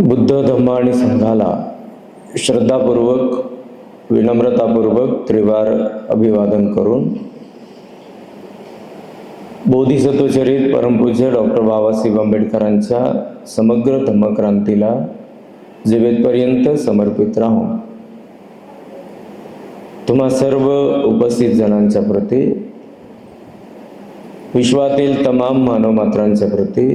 बुद्ध धम्म आणि संघाला श्रद्धापूर्वक विनम्रतापूर्वक त्रिवार अभिवादन करून बोधिसत्वचरित परमपूज्य डॉक्टर बाबासाहेब आंबेडकरांच्या समग्र धम्मक्रांतीला जीवेतपर्यंत समर्पित राहून तुम्हा सर्व उपस्थित जणांच्या प्रती विश्वातील तमाम मानवमात्रांच्या प्रती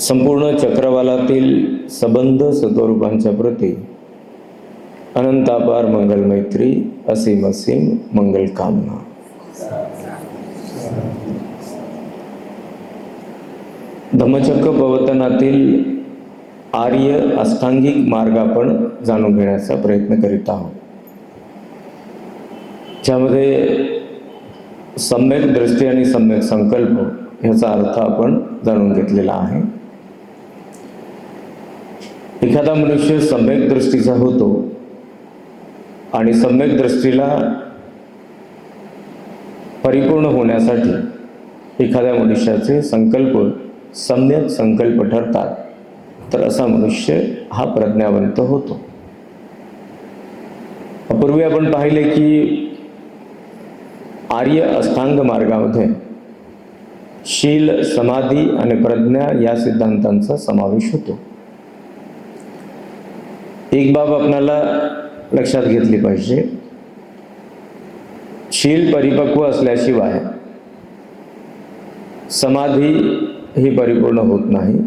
संपूर्ण चक्रवालातील सबंध सत्वरूपांच्या प्रती अनंतापार मंगल मैत्री असीम असीम मंगल कामना. धम्मचक्र प्रवर्तनातील आर्य अष्टांगिक मार्ग आपण जाणून घेण्याचा प्रयत्न करीत आहोत. ज्यामध्ये सम्यक दृष्टी आणि सम्यक संकल्प ह्याचा अर्थ आपण जाणून घेतलेला आहे. एखादा मनुष्य सम्यक दृष्टीचा होतो आणि सम्यक दृष्टीला परिपूर्ण होण्यासाठी एखाद्या मनुष्याचे संकल्प सम्यक संकल्प ठरतात तर असा मनुष्य हा प्रज्ञावंत होतो. पूर्वी आपण पाहिले की आर्य अष्टांग मार्गामध्ये शील समाधी आणि प्रज्ञा या सिद्धांतांचा समावेश होतो. एक बाब आपणाला लक्षात घेतली पाहिजे. शील परिपक्व असल्याशिवाय समाधी ही परिपूर्ण होत नाही.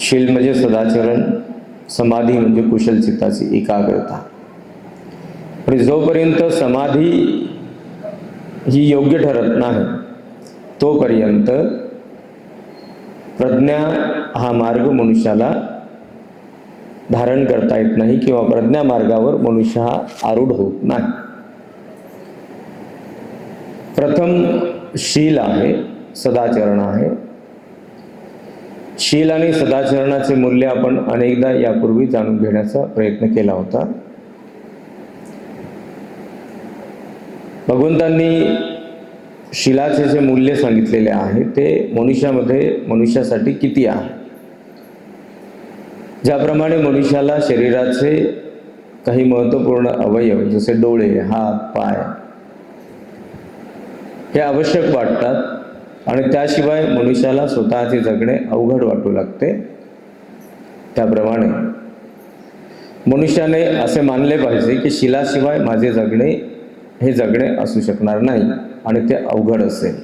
शील म्हणजे सदाचरण समाधी म्हणजे कुशल चित्ताची एकाग्रता. आणि जोपर्यंत समाधी ही योग्य ठरत नाही तोपर्यंत प्रज्ञा हा मार्ग मनुष्याला धारण करता येत नाही किंवा प्रज्ञा मार्गावर मनुष्य हा आरूढ होत नाही. प्रथम शील आहे सदाचरण आहे. शील आणि सदाचरणाचे मूल्य आपण अनेकदा यापूर्वी जाणून घेण्याचा प्रयत्न केला होता. भगवंतांनी शिलाचे जे मूल्य सांगितलेले आहे ते मनुष्यामध्ये मनुष्यासाठी किती आहे? ज्याप्रमाणे मनुष्याला शरीराचे काही महत्त्वपूर्ण अवयव जसे डोळे हात पाय हे आवश्यक वाटतात आणि त्याशिवाय मनुष्याला स्वतःचे जगणे अवघड वाटू लागते. त्याप्रमाणे मनुष्याने असे मानले पाहिजे की शिलाशिवाय माझे जगणे हे जगणे असू शकणार नाही आणि ते अवघड असेल.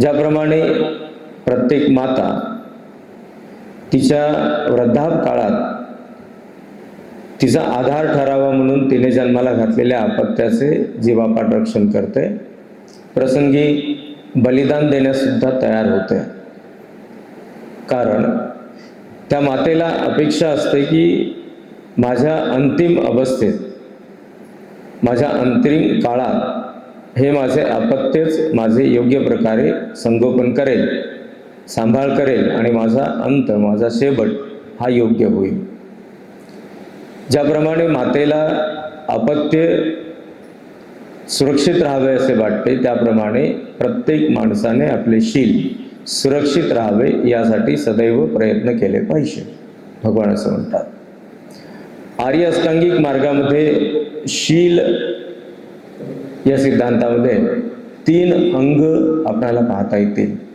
ज्याप्रमाणे प्रत्येक माता तिच्या वृद्धाप काळात तिचा आधार ठरावा म्हणून तिने जन्माला घातलेल्या अपत्याचे जीवापाठ रक्षण करते. प्रसंगी बलिदान देण्यासुद्धा तयार होते. कारण त्या मातेला अपेक्षा असते की माझ्या अंतिम अवस्थेत माझ्या अंतरिम काळात हे माझे अपत्यच माझे योग्य प्रकारे संगोपन करेल. सांभाळ करेल आणि माझा अंत माझा शेवट हा योग्य होईल. ज्याप्रमाणे मातेला अपत्य सुरक्षित राहावे असे वाटते त्याप्रमाणे प्रत्येक माणसाने आपले शील सुरक्षित राहावे यासाठी सदैव प्रयत्न केले पाहिजे. भगवान असं म्हणतात. आर्य अष्टांगिक मार्गामध्ये शील या सिद्धांतामध्ये तीन अंग आपल्याला पाहता येतील.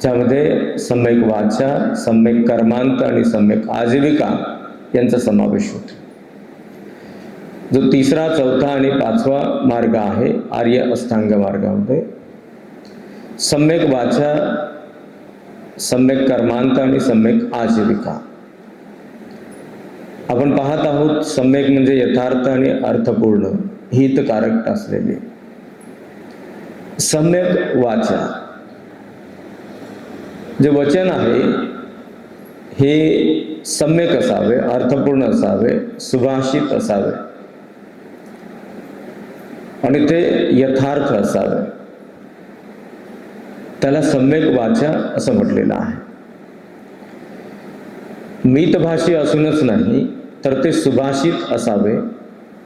ज्यामध्ये सम्यक वाचा सम्यक कर्मांत आणि सम्यक आजीविका यांचा समावेश होतो. जो तिसरा चौथा आणि पाचवा मार्ग आहे आर्य अष्टांग मार्गामध्ये सम्यक वाचा सम्यक कर्मांत आणि सम्यक आजीविका. आपण पाहत आहोत सम्यक म्हणजे यथार्थ आणि अर्थपूर्ण हितकारक असलेले. सम्यक वाचा जे वचन आहे हे सम्यक असावे अर्थपूर्ण असावे सुभाषित असावे. आणि ते यथार्थ असावे. त्याला सम्यक वाचा असं म्हटलेलं आहे. मितभाषी असूनच नाही तर ते सुभाषित असावे.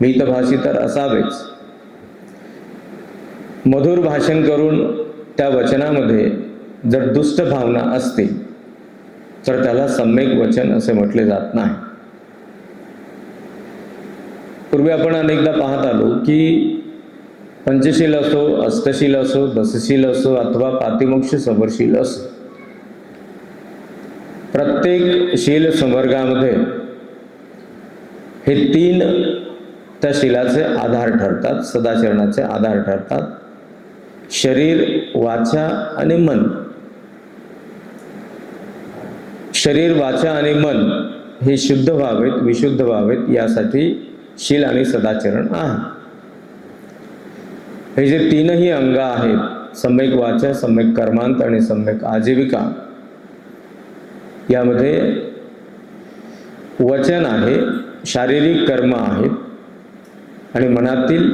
मितभाषी तर असावेच. मधुर भाषण करून त्या वचनामध्ये जर दुष्ट भावना असतील तर त्याला सम्यक वचन असे म्हटले जात नाही. पूर्वी आपण अनेकदा पाहत आलो की पंचशील असो अष्टशील असो दसशील असो अथवा पातिमोक्ष समरशील असो. प्रत्येक शील संवर्गामध्ये हे तीन त्या शिलाचे आधार ठरतात सदाचरणाचे आधार ठरतात. शरीर वाचा आणि मन. शरीर वाचा आणि मन हे शुद्ध व्हावेत विशुद्ध व्हावेत यासाठी शील आणि सदाचरण आहे. हे जे तीनही अंग आहेत सम्यक वाचा सम्यक कर्मांत आणि सम्यक आजीविका यामध्ये वचन आहे शारीरिक कर्म आहेत आणि मनातील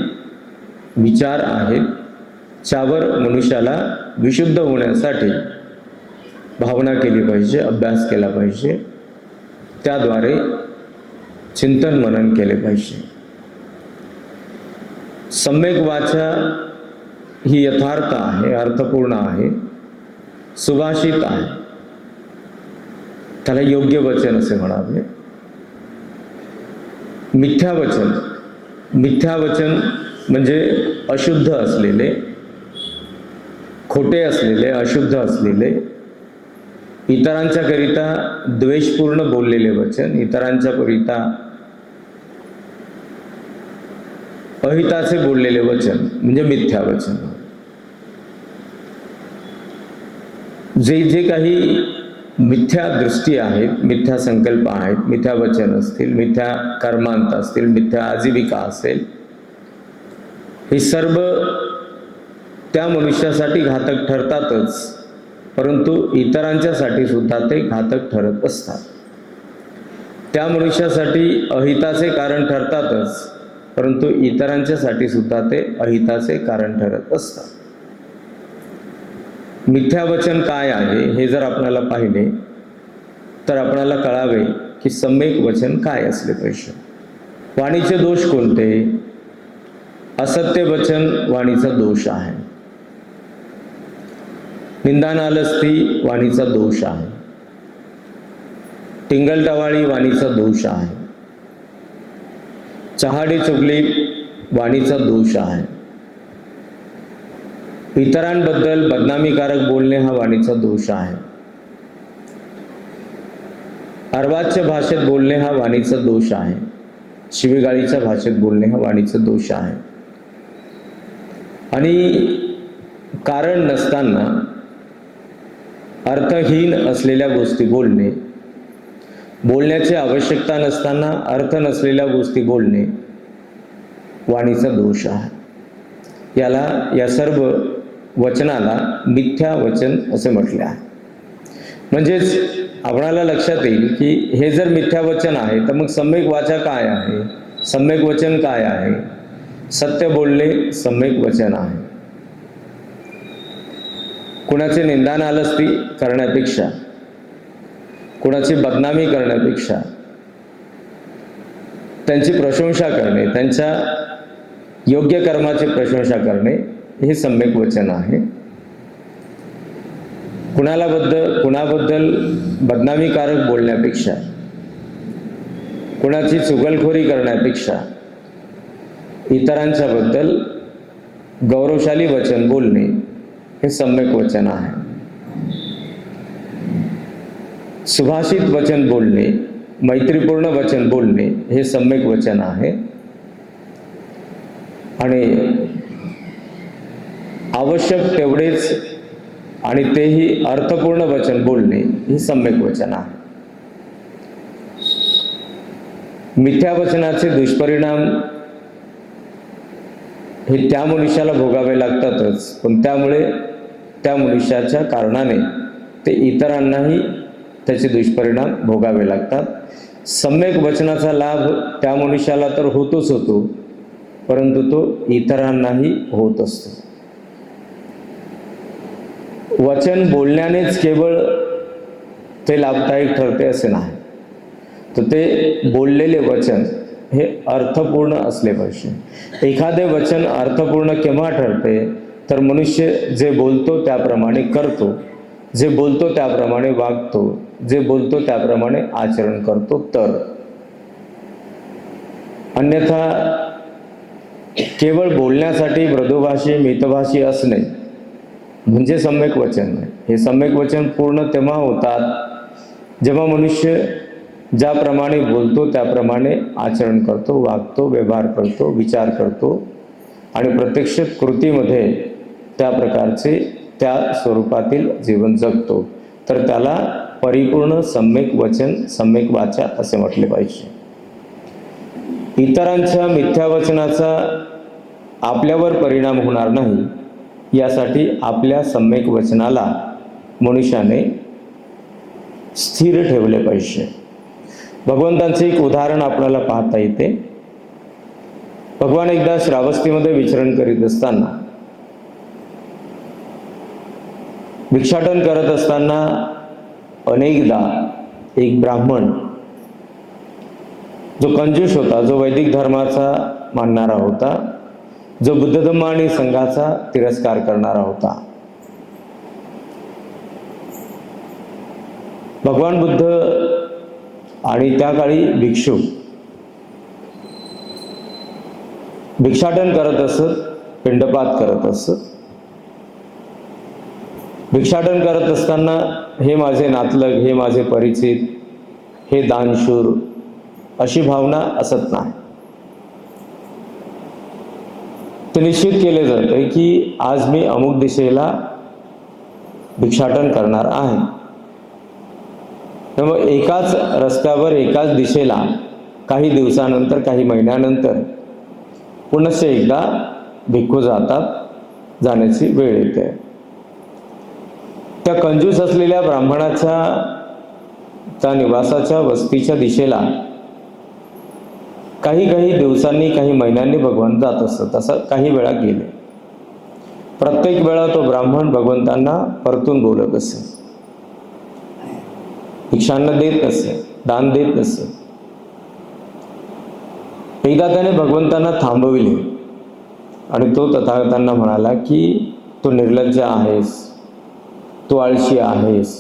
विचार आहेत त्यावर मनुष्याला विशुद्ध होण्यासाठी भावना केली पाहिजे अभ्यास केला पाहिजे. त्याद्वारे चिंतन मनन केले पाहिजे. सम्यक वाचा ही यथार्थ आहे अर्थपूर्ण आहे सुभाषित आहे. त्याला योग्य वचन असे म्हणावे. मिथ्या वचन मिथ्या वचन म्हणजे अशुद्ध असलेले खोटे असलेले अशुद्ध असलेले इतरांच्या करिता द्वेषपूर्ण बोललेले वचन इतरांच्या करिता अहिताचे बोललेले वचन म्हणजे मिथ्या वचन. जे जे काही मिथ्या दृष्टी आहेत मिथ्या संकल्प आहेत मिथ्या वचन असतील मिथ्या कर्मांत असतील मिथ्या आजीविका असेल हे सर्व त्या मनुष्यासाठी घातक ठरतातच. परंतु इतरांच्यासाठी सुद्धा ते घातक ठरत असतात. त्या मनुष्यासाठी अहिताचे कारण ठरतातच परंतु इतरांच्यासाठी सुद्धा ते अहिताचे कारण ठरत असतात. मिथ्या वचन काय आहे हे जर आपल्याला पाहिले तर आपल्याला कळावे की सम्यक वचन काय असले पाहिजे. वाणीचे दोष कोणते? असत्य वचन वाणीचा दोष आहे. निंदानालस्ती वाणीचा दोष आहे. टिंगलटवाळी वाणीचा दोष आहे. चहाडी चुगली वाणीचा दोष आहे. इतरांबद्दल बदनामीकारक बोलणे हा वाणीचा दोष आहे. अर्वाच्य भाषेत बोलणे हा वाणीचा दोष आहे. शिवीगाळीच्या भाषेत बोलणे हा वाणीचा दोष आहे. आणि कारण नसताना अर्थहीन असलेल्या गोष्टी बोलणे. बोलण्याची आवश्यकता नसताना अर्थ नसलेल्या गोष्टी बोलणे वाणीचा दोष आहे. याला या सर्व वचनाला मिथ्या वचन असे म्हटले आहे. म्हणजेच आपणाला लक्षात येईल की हे जर मिथ्या वचन आहे तर मग सम्यक वाचा काय आहे? सम्यक वचन काय आहे? सत्य बोलणे सम्यक वचन आहे. कुणाचे निंदान आलस्ती करण्यापेक्षा? कुणाची बदनामी करण्यापेक्षा? त्यांची प्रशंसा करणे त्यांच्या योग्य कर्माची प्रशंसा करणे हे सम्यक वचन आहे. कुणाला बद्दल कुणाबद्दल बदनामीकारक बोलण्यापेक्षा? कुणाची चुगलखोरी करण्यापेक्षा? इतरांच्याबद्दल गौरवशाली वचन बोलणे हे सम्यक वचन आहे. सुभाषित वचन बोलणे मैत्रीपूर्ण वचन बोलणे हे सम्यक वचन आहे. आणि आवश्यक तेवढेच आणि तेही अर्थपूर्ण वचन बोलणे हे सम्यक वचन आहे. मिथ्या वचनाचे दुष्परिणाम हे त्या मनुष्याला भोगावे लागतातच पण त्यामुळे त्या मनुष्याच्या कारणाने ते इतरांनाही त्याचे दुष्परिणाम भोगावे लागतात. सम्यक वचनाचा लाभ त्या मनुष्याला तर होतोच होतो परंतु तो इतरांनाही होत असतो. वचन बोलण्यानेच केवळ ते लाभदायक ठरते असे नाही. तर ते बोललेले वचन हे अर्थपूर्ण असले पाहिजे. एखादे वचन अर्थपूर्ण केव्हा ठरते? तर मनुष्य जे बोलतो त्याप्रमाणे करतो. जे बोलतो त्याप्रमाणे वागतो. जे बोलतो त्याप्रमाणे आचरण करतो तर. अन्यथा केवळ बोलण्यासाठी मृदुभाषी मितभाषी असणे म्हणजे सम्यक वचन हे सम्यक वचन पूर्ण तेव्हा होतात जेव्हा मनुष्य ज्याप्रमाणे बोलतो त्याप्रमाणे आचरण करतो वागतो व्यवहार करतो विचार करतो आणि प्रत्यक्ष कृतीमध्ये त्या प्रकारचे त्या स्वरूपातील जीवन जगतो. तर त्याला परिपूर्ण सम्यक वचन सम्यक वाचा असे म्हटले पाहिजे. इतरांच्या मिथ्या वचनाचा आपल्यावर परिणाम होणार नाही यासाठी आपल्या सम्यक वचनाला मनुष्याने स्थिर ठेवले पाहिजे. भगवंतांचे एक उदाहरण आपल्याला पाहता येते. भगवान एकदा श्रावस्तीमध्ये विचरण करीत असताना भिक्षाटन करत असताना अनेकदा एक ब्राह्मण जो कंजूष होता जो वैदिक धर्माचा मानणारा होता जो बुद्ध धम्म आणि संघाचा तिरस्कार करणारा होता. भगवान बुद्ध आणि त्या काळी भिक्षू भिक्षाटन करत असत पिंडपात करत असत. भिक्षाटन करत असताना हे माझे नातलग हे माझे परिचित हे दानशूर अशी भावना असत नाही. ते निश्चित केले जाते की आज मी अमुक दिशेला भिक्षाटन करणार आहे. त्यामुळे एकाच रस्त्यावर एकाच दिशेला काही दिवसानंतर काही महिन्यानंतर पुनश्च एकदा भिक्खू जातात जाण्याची वेळ येते. त्या कंजूस असलेल्या ब्राह्मणाच्या त्या निवासाच्या वस्तीच्या दिशेला काही काही दिवसांनी काही महिन्यांनी भगवान जात असत. असं काही वेळा गेले. प्रत्येक वेळा तो ब्राह्मण भगवंतांना परतून बोलत असे. भिक्षांना देत असे दान देत असे. एकदा त्याने भगवंतांना थांबविले. आणि तो तथागतांना म्हणाला की तू निर्लज्ज आहेस. तू आळशी आहेस.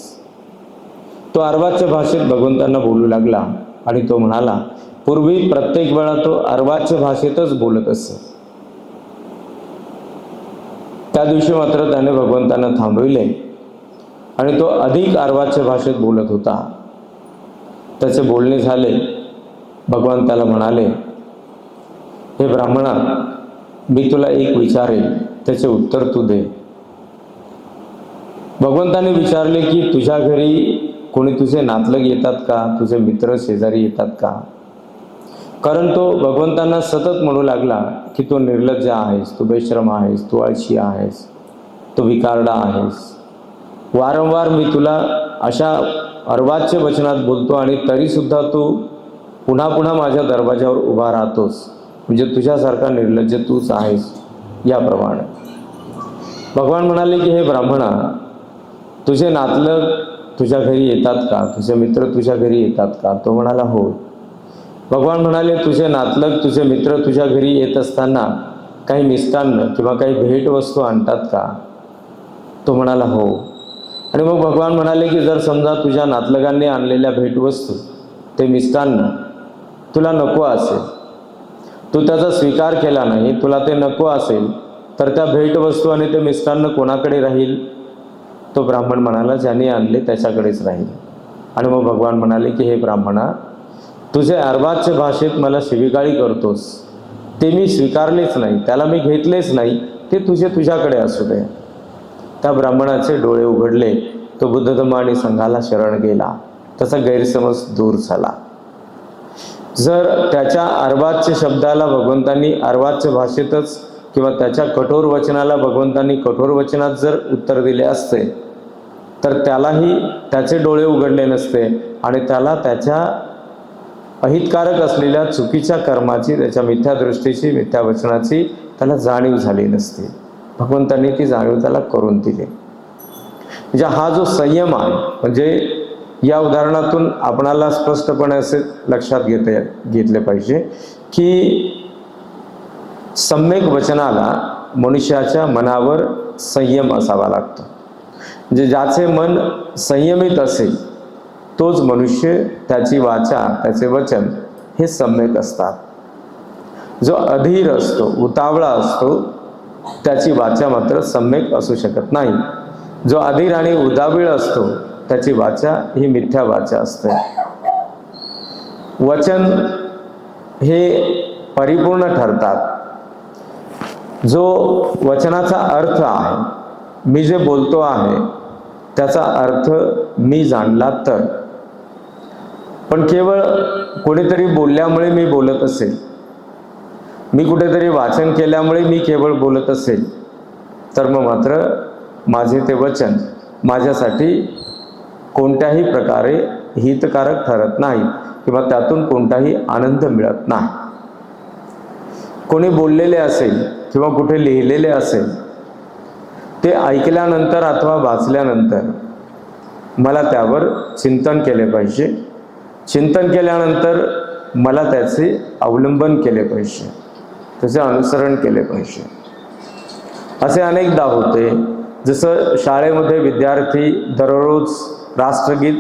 तो अर्वाच्या भाषेत भगवंतांना बोलू लागला आणि तो म्हणाला पूर्वी प्रत्येक वेळा तो अर्वाच्या भाषेतच बोलत असे. त्या दिवशी मात्र त्याने भगवंतांना थांबविले आणि तो अधिक अर्वाच्य भाषेत बोलत होता. त्याचे बोलणे झाले. भगवान त्याला म्हणाले हे ब्राह्मणा मी तुला एक विचारेल त्याचे उत्तर तू दे. भगवंताने विचारले की तुझ्या घरी कोणी तुझे नातलग येतात का? तुझे मित्र शेजारी येतात का? कारण तो भगवंतांना सतत म्हणू लागला की तो निर्लज्ज आहेस तू बेश्रम आहेस तू आळशी आहेस तू विकारडा आहेस. वारंवार मी तुला अशा अर्वाच्य वचनात बोलतो आणि तरीसुद्धा तू पुन्हा पुन्हा माझ्या दरवाजावर उभा राहतोस. म्हणजे तुझ्यासारखा निर्लज्ज तूच आहेस. याप्रमाणे. भगवान म्हणाले की हे ब्राह्मणा तुझे नातलग तुझ्या घरी येतात का? तुझे मित्र तुझ्या घरी येतात का? तो म्हणाला हो. भगवान म्हणाले तुझे नातलग तुझे मित्र तुझ्या घरी येत असताना काही मिष्टान्न किंवा काही भेटवस्तू आणतात का? तो म्हणाला हो. आणि मग भगवान म्हणाले की जर समजा तुझ्या नातलगांनी आणलेल्या भेटवस्तू ते मिष्टान्न तुला नको असेल तू त्याचा स्वीकार केला नाही तुला ते नको असेल तर त्या भेटवस्तू आणि ते मिष्टान्न कोणाकडे राहील? तो ब्राह्मण म्हणाला ज्याने आणले त्याच्याकडेच राहील. आणि मग भगवान म्हणाले की हे ब्राह्मणा तुझे अर्वाच्य भाषेत मला शिविकाळी करतोस. ते मी स्वीकारलेच नाही त्याला मी घेतलेच नाही ते तुझे तुझ्याकडे असू दे. त्या ब्राह्मणाचे डोळे उघडले तो बुद्धधम्म आणि संघाला शरण गेला. त्याचा गैरसमज दूर झाला. जर त्याच्या अर्वाच्य शब्दाला भगवंतांनी अर्वाच्य भाषेतच किंवा त्याच्या कठोर वचनाला भगवंतांनी कठोर वचनात जर उत्तर दिले असते तर त्यालाही त्याचे डोळे उघडले नसते आणि त्याला त्याच्या अहितकारक असलेल्या चुकीच्या कर्माची त्याच्या मिथ्या दृष्टीची मिथ्या वचनाची त्याला जाणीव झाली नसते. भगवंतांनी ती जाणीव त्याला करून दिली. म्हणजे हा जो संयम आहे म्हणजे या उदाहरणातून आपणाला स्पष्टपणे असे लक्षात घेते घेतले पाहिजे की सम्यक वचनाला मनुष्याच्या मनावर संयम असावा लागतो. म्हणजे ज्याचे मन संयमित असेल तोच मनुष्य त्याची वाचा त्याचे वचन हे सम्यक असतात. जो अधीर असतो उतावळा असतो त्याची वाचा मात्र सम्यक असू शकत नाही. जो अधीर आणि उदावीळ असतो त्याची वाचा ही मिथ्या वाचा असते. वचन हे परिपूर्ण ठरतात. जो वचनाचा अर्थ आहे मी जे बोलतो आहे त्याचा अर्थ मी जाणला तर. पण केवळ कोणीतरी बोलल्यामुळे मी बोलत असेल. मी कुठेतरी वाचन केल्यामुळे मी केवळ बोलत असेल. तर मग मात्र माझे ते वचन माझ्यासाठी कोणत्याही प्रकारे हितकारक ठरत नाही किंवा त्यातून कोणताही आनंद मिळत नाही. कोणी बोललेले असेल किंवा कुठे लिहिलेले असेल ते ऐकल्यानंतर अथवा वाचल्यानंतर मला त्यावर चिंतन केले पाहिजे. चिंतन केल्यानंतर मला त्याचे अवलंबन केले पाहिजे. त्याचे अनुसरण केले पाहिजे. असे अनेकदा होते. जसं शाळेमध्ये विद्यार्थी दररोज राष्ट्रगीत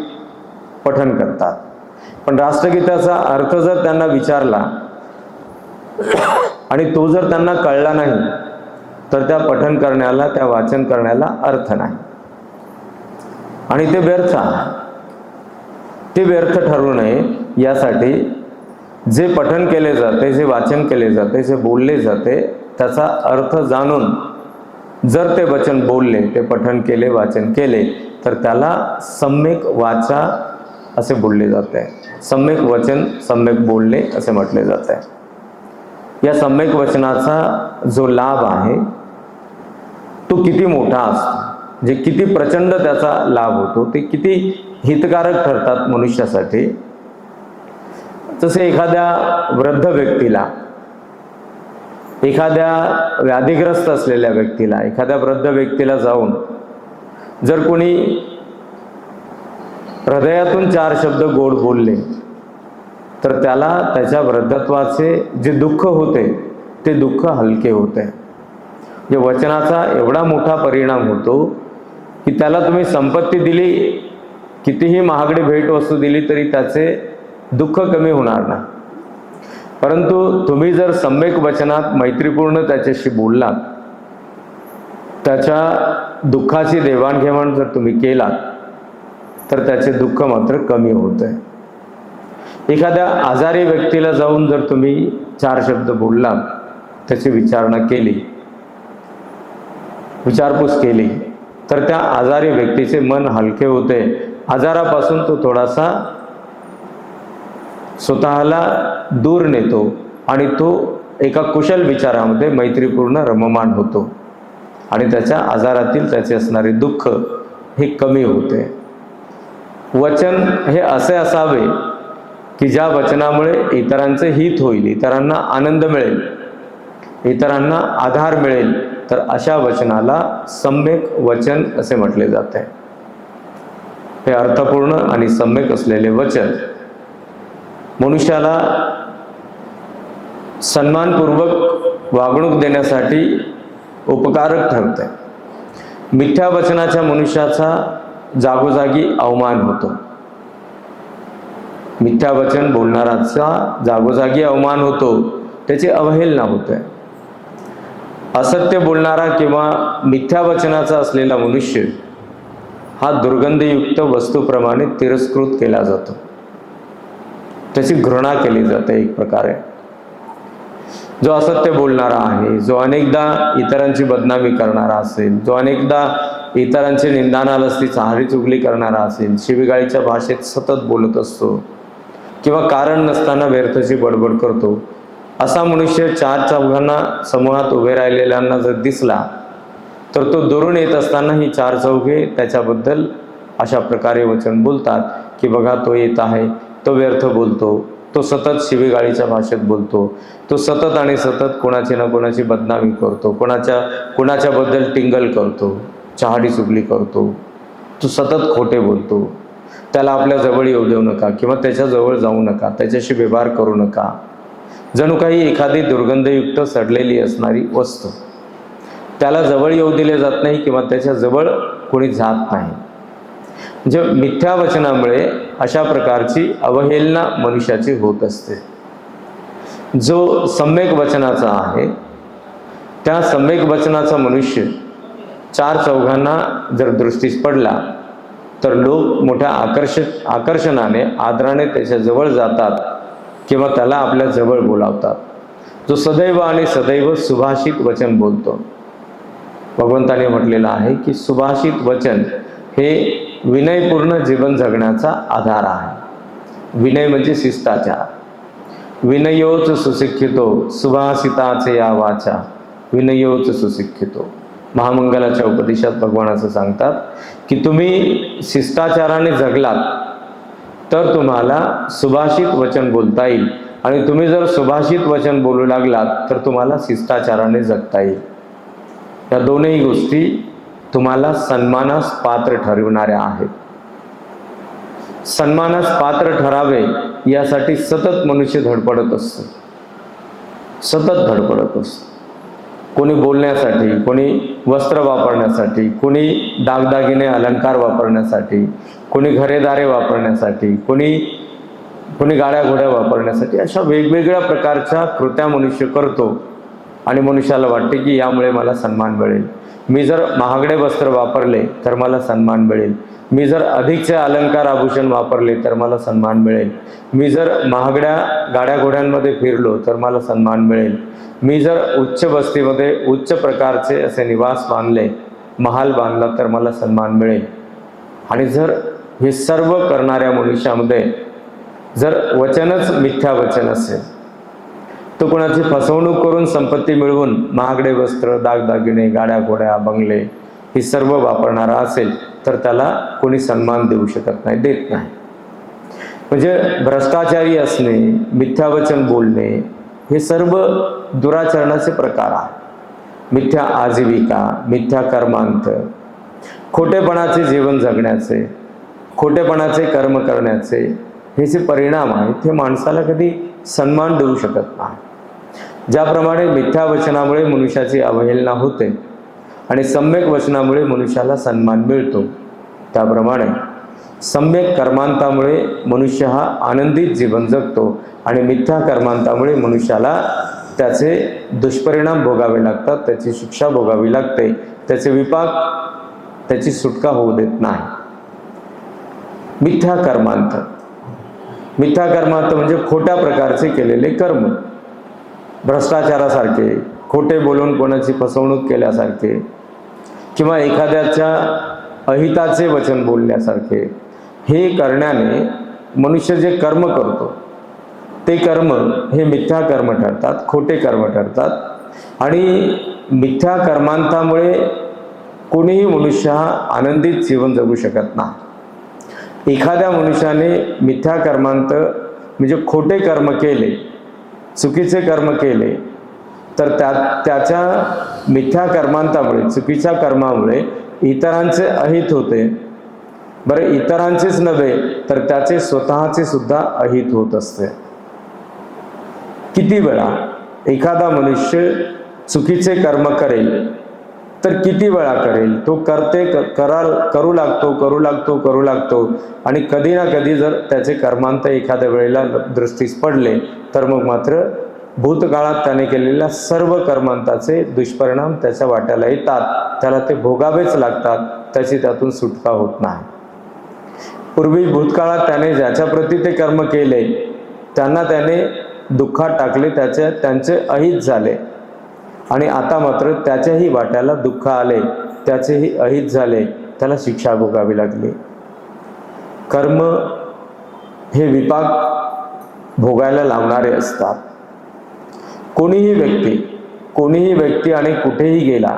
पठन करतात. पण राष्ट्रगीताचा अर्थ जर त्यांना विचारला आणि तो जर त्यांना कळला नाही तर त्या पठन करण्याला त्या वाचन करण्याला अर्थ नाही. आणि ते व्यर्थ ते व्यर्थ ठरू नये यासाठी जे पठन केले जाते जे वाचन केले जाते जे बोलले जाते त्याचा अर्थ जाणून जर ते वचन बोलले ते पठन केले वाचन केले तर त्याला सम्यक वाचा असे बोलले जाते. सम्यक वचन सम्यक बोलणे असे म्हटले जाते. या सम्यक वचनाचा जो लाभ आहे तो किती मोठा असतो. जे किती प्रचंड त्याचा लाभ होतो ते किती हितकारक ठरतात मनुष्यासाठी. तसे एखाद्या वृद्ध व्यक्तीला एखाद्या व्याधिग्रस्त असलेल्या व्यक्तीला एखाद्या वृद्ध व्यक्तीला जाऊन जर कोणी हृदयातून चार शब्द गोड बोलले तर त्याला त्याच्या वृद्धत्वाचे जे दुःख होते ते दुःख हलके होते. जे वचनाचा एवढा मोठा परिणाम होतो की त्याला तुम्ही संपत्ती दिली कितीही महागडी भेटवस्तू दिली तरी त्याचे दुःख कमी होणार नाही. परंतु तुम्ही जर सम्यक वचनात मैत्रीपूर्ण त्याच्याशी बोललात त्याच्या दुःखाची देवाणघेवाण जर तुम्ही केलात तर त्याचे दुःख मात्र कमी होत आहे एखाद्या आजारी व्यक्तीला जाऊन जर तुम्ही चार शब्द बोललात त्याची विचारणा केली विचारपूस केली तर त्या आजारी व्यक्तीचे मन हलके होते. आजारापासून तो थोडासा स्वतःला दूर नेतो आणि तो एका कुशल विचारामध्ये मैत्रीपूर्ण रममाण होतो. आणि त्याच्या आजारातील त्याचे असणारे दुःख हे कमी होते. वचन हे असे असावे की ज्या वचनामुळे इतरांचे हित होईल इतरांना आनंद मिळेल इतरांना आधार मिळेल तर अशा वचनाला सम्यक वचन असे म्हटले जाते. हे अर्थपूर्ण आणि सम्यक असलेले वचन मनुष्याला सन्मानपूर्वक वागणूक देण्यासाठी उपकारक ठरते. मिथ्या वचनाच्या मनुष्याचा जागोजागी अवमान होतो. मिथ्या वचन बोलणाराचा जागोजागी अवमान होतो त्याची अवहेलना होते. असत्य बोलणारा किंवा मिथ्या वचनाचा असलेला मनुष्य हा दुर्गंधयुक्त वस्तूप्रमाणे तिरस्कृत केला जातो. त्याची घृणा केली जाते एक प्रकारे. जो असत्य बोलणारा आहे जो अनेकदा इतरांची बदनामी करणारा असेल जो अनेकदा इतरांची निंदानालस्ती चाहरी चुगली करणारा असेल शिवीगाळीच्या भाषेत सतत बोलत असतो किंवा कारण नसताना व्यर्थची बडबड करतो. असा मनुष्य चार चौघांना समूहात उभे राहिलेल्यांना जर दिसला तर तो दुरून येत असताना ही चार चौघे त्याच्याबद्दल अशा प्रकारे वचन बोलतात की बघा तो येत आहे तो व्यर्थ बोलतो तो सतत शिवीगाळीच्या भाषेत बोलतो तो सतत आणि सतत कोणाची ना कोणाची बदनामी करतो कोणाच्या कोणाच्याबद्दल टिंगल करतो चहाडी चुगली करतो तो सतत खोटे बोलतो. त्याला आपल्या जवळ येऊ देऊ नका किंवा त्याच्याजवळ जाऊ नका त्याच्याशी व्यवहार करू नका. जणू काही एखादी दुर्गंधयुक्त सडलेली असणारी वस्तू. त्याला जवळ येऊ दिले जात नाही किंवा त्याच्याजवळ कोणी जात नाही. म्हणजे मिथ्या वचनामुळे अशा प्रकारची अवहेलना मनुष्याची होत असते. जो सम्यक वचनाचा आहे त्या सम्यक वचनाचा मनुष्य चार चौघांना जर दृष्टीस पडला तर लोक मोठ्या आकर्षक आकर्षणाने आदराने त्याच्याजवळ जातात किंवा त्याला आपल्या जवळ बोलावतात. जो सदैव आणि सदैव सुभाषित वचन बोलतो. भगवंताने म्हटलेलं आहे की सुभाषित वचन हे विनयपूर्ण जीवन जगण्याचा आधार आहे. विनय म्हणजे शिष्टाचार विनयोच सुशिक्षितो सुभाषिताचे या वाचा. विनयोच सुशिक्षितो. महामंगलाच्या उपदेशात भगवान असं सांगतात की तुम्ही शिष्टाचाराने जगलात तर तुम्हाला सुभाषित वचन बोलता येईल. आणि तुम्ही जर सुभाषित वचन बोलू लागलात तर तुम्हाला शिष्टाचाराने जगता येईल. या दोनही गोष्टी तुम्हाला सन्मानास पात्र ठरविणाऱ्या आहेत. सन्मानास पात्र ठरावे यासाठी सतत मनुष्य धडपडत असतो. सतत धडपडत असतो. कोणी बोलण्यासाठी कोणी वस्त्र वापरण्यासाठी कोणी दागदागिने अलंकार वापरण्यासाठी कोणी घरेदारे वापरण्यासाठी कोणी कोणी गाड्या घोड्या वापरण्यासाठी अशा वेगवेगळ्या प्रकारच्या कृत्या मनुष्य करतो. आणि मनुष्याला वाटते की यामुळे मला सन्मान मिळेल. मी जर महागडे वस्त्र वापरले तर मला सन्मान मिळेल. मी जर अधिकचे अलंकार आभूषण वापरले तर मला सन्मान मिळेल. मी जर महागड्या गाड्या घोड्यांमध्ये फिरलो तर मला सन्मान मिळेल. मी जर उच्च वस्तीमध्ये उच्च प्रकारचे असे निवास बांधले महाल बांधला तर मला सन्मान मिळेल. आणि जर हे सर्व करणाऱ्या मनुष्यामध्ये जर वचनच मिथ्या वचन असेल तो कोणाची फसवणूक करून संपत्ती मिळवून महागडे वस्त्र दागदागिने गाड्या घोड्या बंगले ही सर्व वापरणारा असेल. तर त्याला कोणी सन्मान देऊ शकत नाही देत नाही. म्हणजे भ्रष्टाचारी असणे मिथ्यावचन बोलणे हे सर्व दुराचरणाचे प्रकार आहेत. मिथ्या आजीविका मिथ्या कर्मांत खोटेपणाचे जीवन जगण्याचे खोटेपणाचे कर्म करण्याचे हे जे परिणाम आहेत हे माणसाला कधी सन्मान देऊ शकत नाही. ज्याप्रमाणे मिथ्या वचनामुळे मनुष्याची अवहेलना होते आणि सम्यक वचनामुळे मनुष्याला सन्मान मिळतो. त्याप्रमाणे सम्यक कर्मांतामुळे मनुष्य हा आनंदित जीवन जगतो आणि मिथ्या कर्मांतामुळे मनुष्याला त्याचे दुष्परिणाम भोगावे लागतात त्याची शिक्षा भोगावी लागते त्याचे विपाक त्याची सुटका होऊ देत नाही. मिथ्या कर्मांत. मिथ्या कर्मांत म्हणजे खोट्या प्रकारचे केलेले कर्म. भ्रष्टाचारासारखे खोटे बोलून कोणाची फसवणूक केल्यासारखे किंवा एखाद्याच्या अहिताचे वचन बोलण्यासारखे हे करण्याने मनुष्य जे कर्म करतो ते कर्म हे मिथ्या कर्म ठरतात खोटे कर्म ठरतात. आणि मिथ्या कर्मांतामुळे कोणीही मनुष्य हा आनंदित जीवन जगू शकत नाही. एखाद्या मनुष्याने मिथ्या कर्मांत म्हणजे खोटे कर्म केले चुकीचे कर्म केले तर त्या त्याच्या मिथ्या कर्मांतामुळे चुकीच्या कर्मामुळे इतरांचे अहित होते. बरं इतरांचेच नव्हे तर त्याचे स्वतःचे सुद्धा अहित होत असते. किती वेळा एखादा मनुष्य चुकीचे कर्म करेल तर किती वेळा करेल? तो करते क- कराल करू लागतो करू लागतो करू लागतो. आणि कधी ना कधी जर त्याचे कर्मांत एखाद्या वेळेला दृष्टीस पडले तर मग मात्र भूतकाळात त्याने केलेल्या सर्व कर्मांताचे दुष्परिणाम त्याच्या वाट्याला येतात त्याला ते भोगावेच लागतात. त्याची त्यातून सुटका होत नाही. पूर्वी भूतकाळात त्याने ज्याच्याप्रती ते कर्म केले त्यांना त्याने दुःखात टाकले त्याचे त्यांचे अहित झाले. आणि आता मात्र त्याच्याही वाट्याला दुःख आले त्याचेही अहित झाले त्याला शिक्षा भोगावी लागली. कर्म हे विपाक भोगायला लावणारे असतात. कोणीही व्यक्ती कोणीही व्यक्ती आणि कुठेही गेला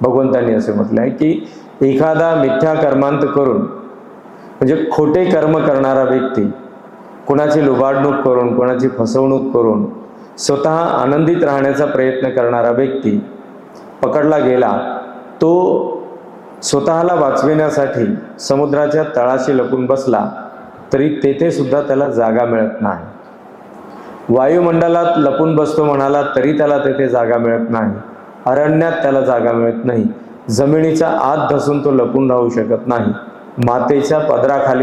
भगवंतांनी असे म्हटले आहे की एखादा मिथ्या कर्मांत करून म्हणजे खोटे कर्म करणारा व्यक्ती कोणाची लुबाडणूक करून कोणाची फसवणूक करून स्वतः आनंदित राहण्याचा प्रयत्न करणारा व्यक्ती पकडला गेला तो स्वतःला वाचविण्यासाठी समुद्राच्या तळाशी लपून बसला तरी तेथे सुद्धा त्याला जागा मिळत नाही. वायुमंडलात लपून बसतो म्हणाला तरी त्याला तेथे जागा मिळत नाही. अरण्यात त्याला जागा मिळत नाही. जमिनीचा आत धसून तो लपून राहू शकत नाही. मातेच्या पदराखाली